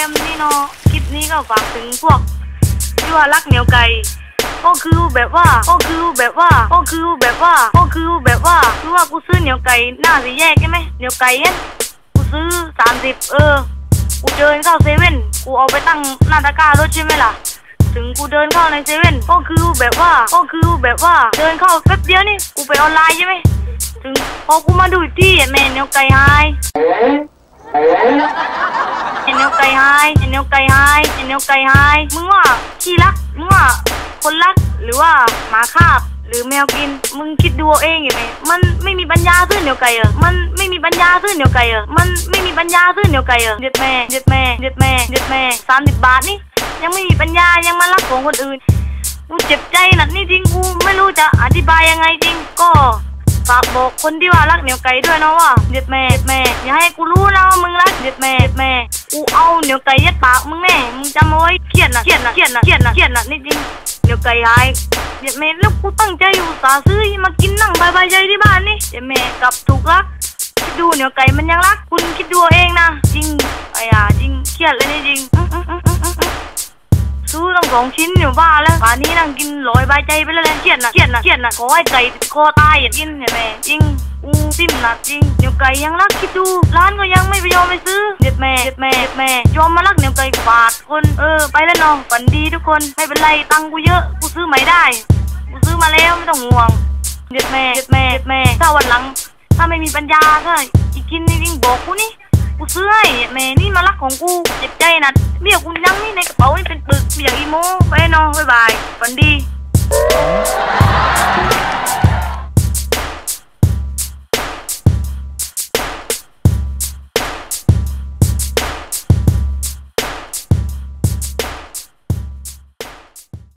เนาะคลิปนี้ก็ฝากถึงพวกที่ว่ารักเหนียวไก่ก็คือแบบว่าก็คือแบบว่าก็คือแบบว่าก็คือแบบว่าคือว่ากูซื้อเหนียวไก่หน้าสีแยกใช่ไหมเหนียวไก่เนี่ยกูซื้อสามสิบเออกูเดินเข้าเซเว่นกูเอาไปตั้งหน้าตะกร้ารถใช่ไหมล่ะ ถึงกูเดินเข้าในเซเว่นก็คือแบบว่าก็คือแบบว่าเดินเข้าแป๊บเดียวนี่กูไปออนไลน์ใช่ไหมถึงพอกูมาดูที่แม่เหนียวไก่หายเห็ นเนียวไก่หายเห็นเหนียวไก่หายเห็นเหนียวไก่หายมึงว่าขี้รักมึงว่าคนรักหรือว่าหมาคาบ หรือแมวกินมึงคิดดูเอาเองอย่างไงมันไม่มีปัญญาซื้อเหนียวไก่เหรอมันไม่มีปัญญาซื้อเหนียวไก่เหรอมันไม่มีปัญญาซื้อเหนียวไก่เหรอเด็ดแม่เด็ดแม่เด็ดแม่เด็ดแม่สามสิบบาทนี่ยังไม่มีปัญญายังมารักของคนอื่นกูเจ็บใจหนักนี่จริงกูไม่รู้จะอธิบายยังไงจริงก็ฝากบอกคนที่ว่ารักเหนียวไก่ด้วยนะว่าเด็ดแม่เด็ดแม่อย่าให้กูรู้นะว่ามึงรักเด็ดแม่เด็ดแม่ กูเอาเหนียวไก่ยัดปากมึงแน่มึงจำเอาไว้เครียดนะเครียดนะเครียดนะเครียดนะเครียดนะนี่จริงเหนียวไก่หายเด็ดแม่แล้วกูตั้งใจอยู่สาซื้อมากินนั่งบายบายใจที่บ้านนี่เด็ดแม่กลับถูกรักคิดดูเหนียวไก่มันยังรัก คุณคิดดูเองนะจริงไอ้ยาจริงเครียดเลยนี่จริงซื้อตั้งสองชิ้นอยู่บ้าแล้วป่านนี้นั่งกินลอยใบายใจไปแล้วแหละเครียดนะเครียดนะเครียดนะขอให้ไก่คอตายอย่ากินเห็นไหมจริง ซิมหนักจริงเหนียวไก่ยังรักคิดดู ร้านก็ยังไม่ยอมไปซื้อเด็ดแม่เด็ดแม่เด็ดแม่ยอมมารักเหนียวไก่บาทคนเออไปแล้วน้องฝันดีทุกคนไม่เป็นไรตังกูเยอะกูซื้อใหม่ได้กูซื้อมาแล้วไม่ต้องห่วงเด็ดแม่เด็ดแม่เด็ดแม่ถ้าวันหลัง ถ้าไม่มีปัญญาก็อีกกินนี่จริงบอกกูนี่กูซื้อให้แม่นี่มารักของกูเจ็บใจนะเบี้ยกูยังนี่ในกระเป๋านี่เป็นปึกเบี้ยอีโมไปเนอนบ๊ายบายฝันดี